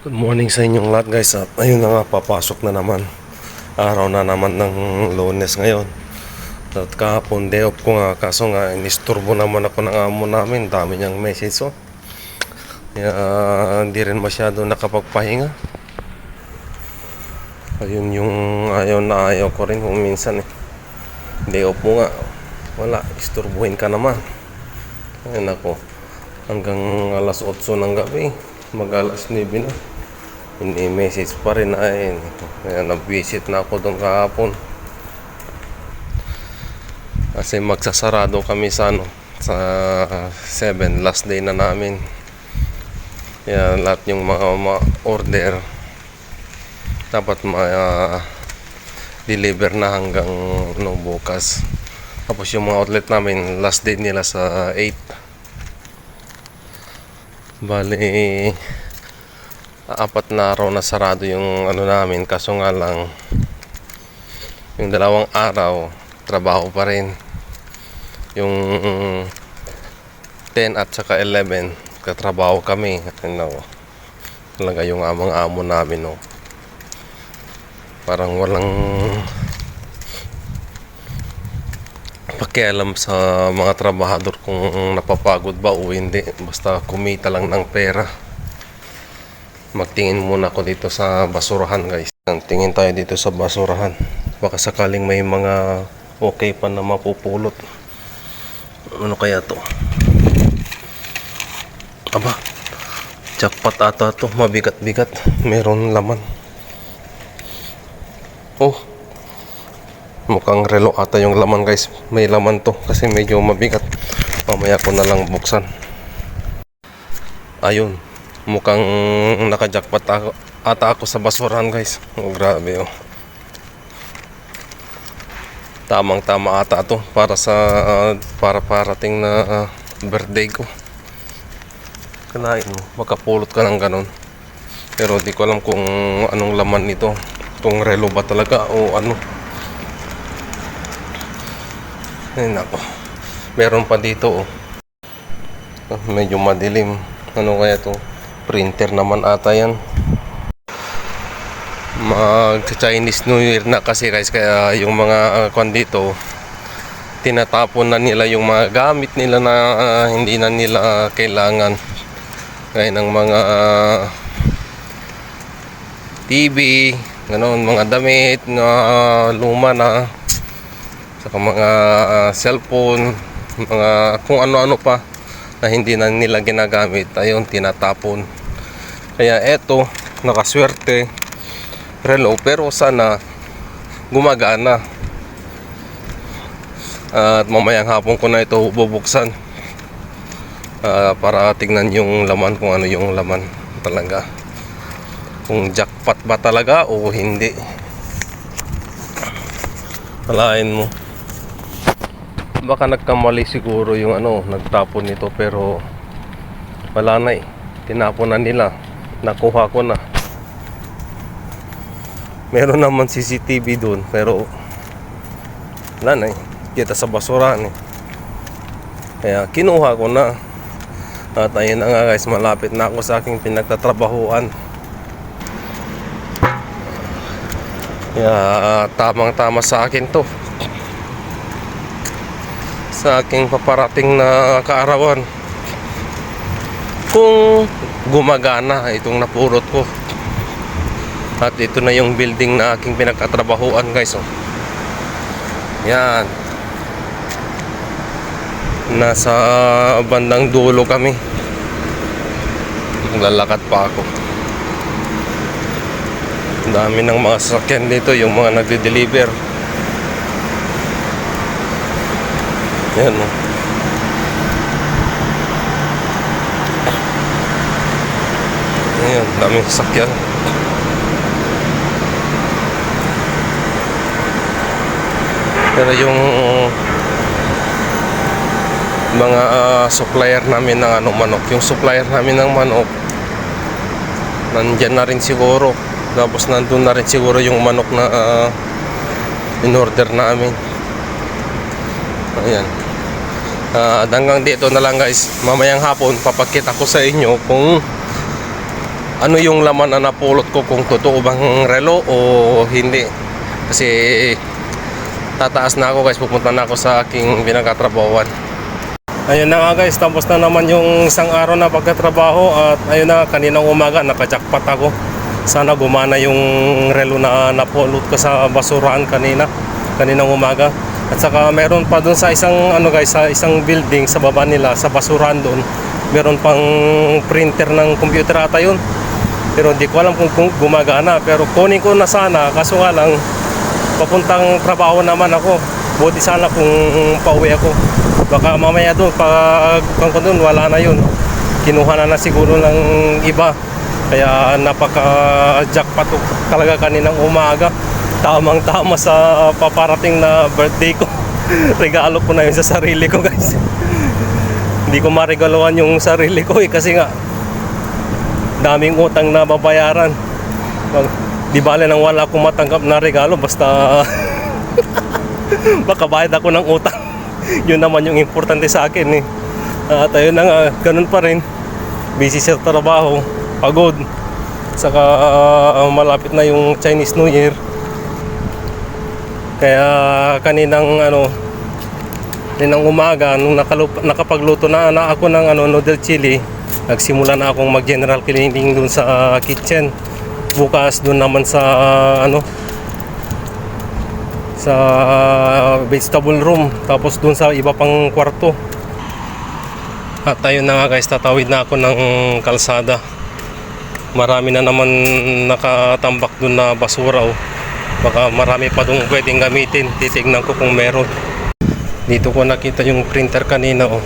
Good morning sa inyong lahat guys. At ayun na nga papasok na naman. Araw na naman ng lunes ngayon. At kahapon day off ko nga. Kaso nga inisturbo naman ako ng amo namin. Dami niyang message oh. Kaya ah, hindi rin masyado nakapagpahinga. Ayun yung ayaw na ayaw ko rin kung minsan eh. Day off mo nga wala. Isturbuhin ka naman. Ayun ako. Hanggang alas 8 ng gabi mag alas 9 na hindi message pa rin ay kaya nag-visit na ako doon kahapon. Kasi magsasarado kami sa ano sa 7 last day na namin. Kaya lahat yung mga, mga order. Dapat ma deliver na hanggang no, bukas. Tapos yung mga outlet namin last day nila sa 8 bali apat na araw na sarado yung ano namin kaso nga lang yung dalawang araw trabaho pa rin. Yung 10 at saka 11 katrabaho kami. Ano, talaga yung amang amo namin no. Parang walang pakialam sa mga trabahador kung napapagod ba o hindi. Basta kumita lang ng pera. Magtingin muna ako dito sa basurahan guys. Tingin tayo dito sa basurahan. Baka sakaling may mga okay pa na mapupulot. Ano kaya to? Aba jackpot ata to. Mabigat bigat meron laman. Oh mukhang relo ata yung laman guys. May laman to kasi medyo mabigat. Mamaya ko na lang buksan. Ayun. Mukhang nakajakpat ako, ata ako sa basurahan guys. Oh grabe oh. Tamang tama ata to para sa ah, para parating na ah, birthday ko. Kanain mo makapulot ka ng ganon pero di ko alam kung anong laman nito. Kung relo ba talaga o ano ay nako. Meron pa dito oh. Ah, medyo madilim. Ano kaya to? Printer naman ata yan. Mag Chinese New Year na kasi guys. Kaya yung mga uh, kwan dito tinatapon na nila yung mga gamit nila na ah, hindi na nila kailangan. Gaya ng mga ah, TV ganoon mga damit na ah, luma na saka mga ah, cellphone mga kung ano-ano pa na hindi na nila ginagamit ayun tinatapon. Kaya eto nakaswerte relo pero sana gumagana. At mamayang hapon ko na ito bubuksan Ah, para tingnan yung laman kung ano yung laman talaga. Kung jackpot ba talaga o hindi. Alain mo baka nagkamali siguro yung ano nagtapon nito pero wala na eh. Tinapon na nila. Nakuha ko na. Meron naman CCTV doon pero wala na eh. Kita sa basurahan eh. Kaya kinuha ko na. At ayun na nga guys malapit na ako sa aking pinagtatrabahuan. Kaya tamang tama sa akin to sa aking paparating na kaarawan. Kung gumagana itong napurot ko. At ito na yung building na aking pinagkatrabahuan guys oh. yan. Nasa bandang dulo kami. Lalakad pa ako. Dami ng mga sasakyan dito yung mga nagde-deliver yan oh. Ayan, daming sasakyan. Pero yung mga ah, supplier namin ng ano manok, yung supplier namin ng manok nandyan na rin siguro. Tapos nandun na rin siguro yung manok na ah, in-order namin. Ayan. Ah, hanggang dito na lang guys. Mamayang hapon papakita ko sa inyo kung ano yung laman na napulot ko kung totoo bang relo o hindi. Kasi tataas na ako guys, pupunta na ako sa aking pinagkatrabawan. Ayun na nga guys, tapos na naman yung isang araw na pagkatrabaho at ayun na kaninang umaga nakajackpot ako. Sana gumana yung relo na napulot ko sa basurahan kanina, kaninang umaga. At saka meron pa doon sa isang ano guys, sa isang building sa baba nila, sa basurahan doon. Meron pang printer ng computer ata yun. Pero hindi ko alam kung, kung gumagana. Pero kunin ko na sana, kaso nga lang, papuntang trabaho naman ako. Buti sana kung pauwi ako. Baka mamaya doon, pag pag doon, wala na yun. Kinuha na na siguro ng iba. Kaya napaka-jackpot ko talaga kaninang umaga. Tamang tama sa paparating na birthday ko. Regalo ko na yun sa sarili ko guys. Hindi ko maregaluhan yung sarili ko eh kasi nga daming utang na babayaran. Wag- Di bale nang wala akong matanggap na regalo basta baka bayad ako ng utang. Yun naman yung importante sa akin eh. At ayun na nga, ganun pa rin. Busy sa trabaho, pagod. Saka ah, malapit na yung Chinese New Year. Kaya kaninang ano, kaninang umaga nung nakalup- nakapagluto na, na ako ng ano noodle chili, nagsimula na akong mag general cleaning dun sa ah, kitchen. Bukas dun naman sa ah, ano sa ah, vegetable room tapos dun sa iba pang kwarto. At ayun na nga guys, tatawid na ako ng kalsada. Marami na naman nakatambak dun na basura oh. Baka marami pa dong pwedeng gamitin. Titignan ko kung meron. Dito ko nakita yung printer kanina oh.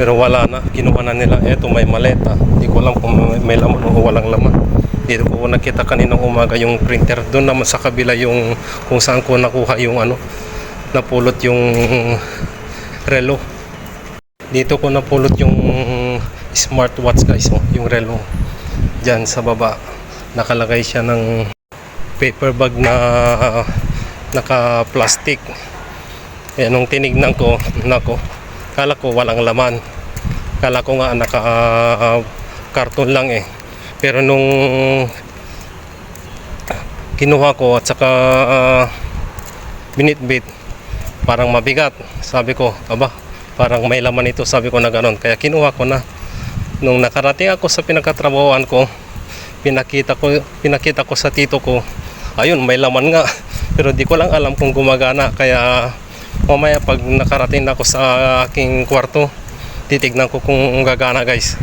Pero wala na, kinuha na nila. Eto may maleta. Hindi ko alam kung may, laman o walang laman. Dito ko nakita kaninang umaga yung printer. Doon naman sa kabila yung kung saan ko nakuha yung ano, napulot yung relo. Dito ko napulot yung smartwatch guys, oh, yung relo. Diyan sa baba. Nakalagay siya ng paper bag na naka-plastic. Eh, nung tinignan ko, nako, kala ko walang laman. Kala ko nga naka karton lang eh. Pero nung kinuha ko at saka ah, binitbit, parang mabigat. Sabi ko, aba, parang may laman ito. Sabi ko na ganon. Kaya kinuha ko na. Nung nakarating ako sa pinagkatrabahoan ko, pinakita ko pinakita ko sa tito ko ayun may laman nga. Pero di ko lang alam kung gumagana. Kaya mamaya pag nakarating na ako sa aking kwarto titignan ko kung gagana guys.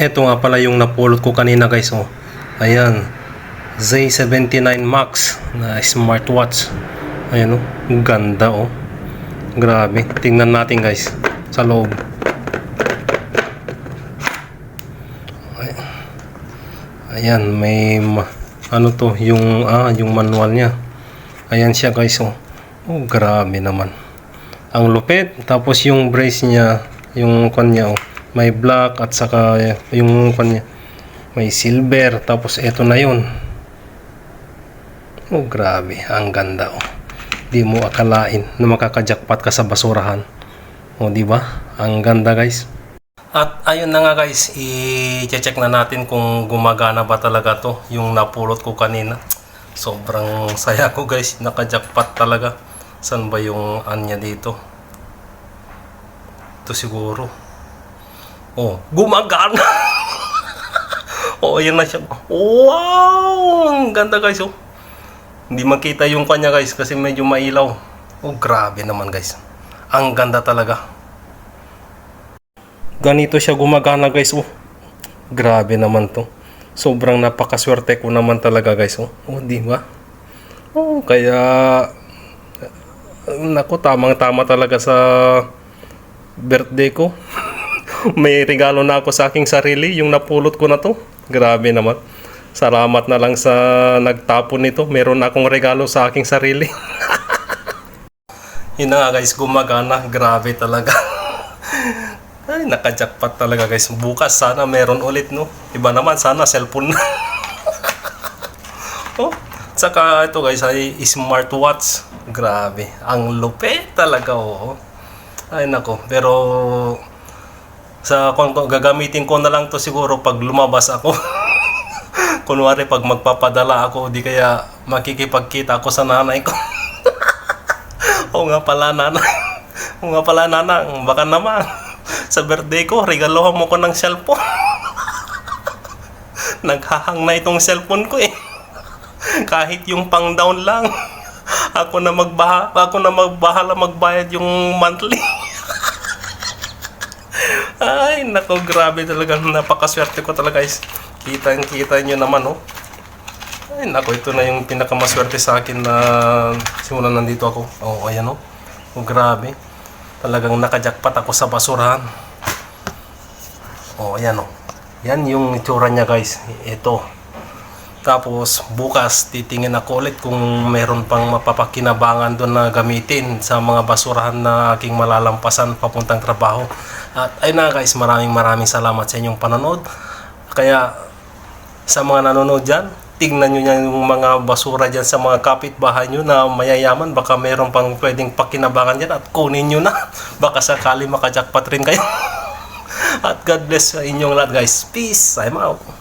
Eto nga pala yung napulot ko kanina guys oh. Ayan. Z79 Max na smartwatch. Ayan oh. Ganda oh. Grabe. Tingnan natin guys sa loob. Ayan, may ma- ano to, yung ah, yung manual niya. Ayan siya guys, oh. Oh, grabe naman. Ang lupit, tapos yung brace niya, yung kanya, oh, may black at saka yung kanya, may silver, tapos eto na yun. Oh, grabe, ang ganda, oh. Di mo akalain na makakajakpat ka sa basurahan. Oh, di ba? Ang ganda, guys. At ayun na nga guys, i-check na natin kung gumagana ba talaga to yung napulot ko kanina. Sobrang saya ko guys, naka-jackpot talaga. San ba yung anya dito? Ito siguro. Oh, gumagana! oh, ayan na siya. Wow! Ang ganda guys oh. Hindi makita yung kanya guys kasi medyo mailaw. Oh, grabe naman guys. Ang ganda talaga ganito siya gumagana guys oh. Grabe naman to. Sobrang napakaswerte ko naman talaga guys oh, oh di ba? Oh kaya nako tamang tama talaga sa birthday ko. May regalo na ako sa aking sarili yung napulot ko na to. Grabe naman. Salamat na lang sa nagtapon nito. Meron akong regalo sa aking sarili. Yun na nga guys gumagana. Grabe talaga Ay, naka-jackpot talaga guys. Bukas sana meron ulit, no? Iba naman, sana cellphone na. oh, saka ito guys ay smartwatch. Grabe. Ang lupit talaga, oh. Ay, nako. Pero, sa kung gagamitin ko na lang to siguro pag lumabas ako. Kunwari pag magpapadala ako, di kaya makikipagkita ako sa nanay ko. Oo nga pala nanay. Oo nga pala nanang, baka naman. Sa birthday ko, regaluhan mo ko ng cellphone. Naghahang na itong cellphone ko eh. Kahit yung pang down lang. Ako na magbaha, ako na magbahala magbayad yung monthly. Ay, nako, grabe talaga. Napakaswerte ko talaga guys. Kitang-kita nyo naman, oh. Ay, nako, ito na yung pinakamaswerte sa akin na simulan nandito ako. Oh, ayan, oh. Oh, grabe. Talagang nakajakpat ako sa basurahan. Oh, ayan, oh. Yan yung itsura niya, guys. Ito. Tapos bukas titingin ako ulit kung meron pang mapapakinabangan doon na gamitin sa mga basurahan na aking malalampasan papuntang trabaho. At ayun na guys, maraming maraming salamat sa inyong panonood. Kaya sa mga nanonood dyan, tignan nyo yan yung mga basura dyan sa mga kapitbahay nyo na mayayaman. Baka meron pang pwedeng pakinabangan dyan at kunin nyo na. Baka sakali makajakpat rin kayo. at God bless sa inyong lahat guys. Peace. I'm out.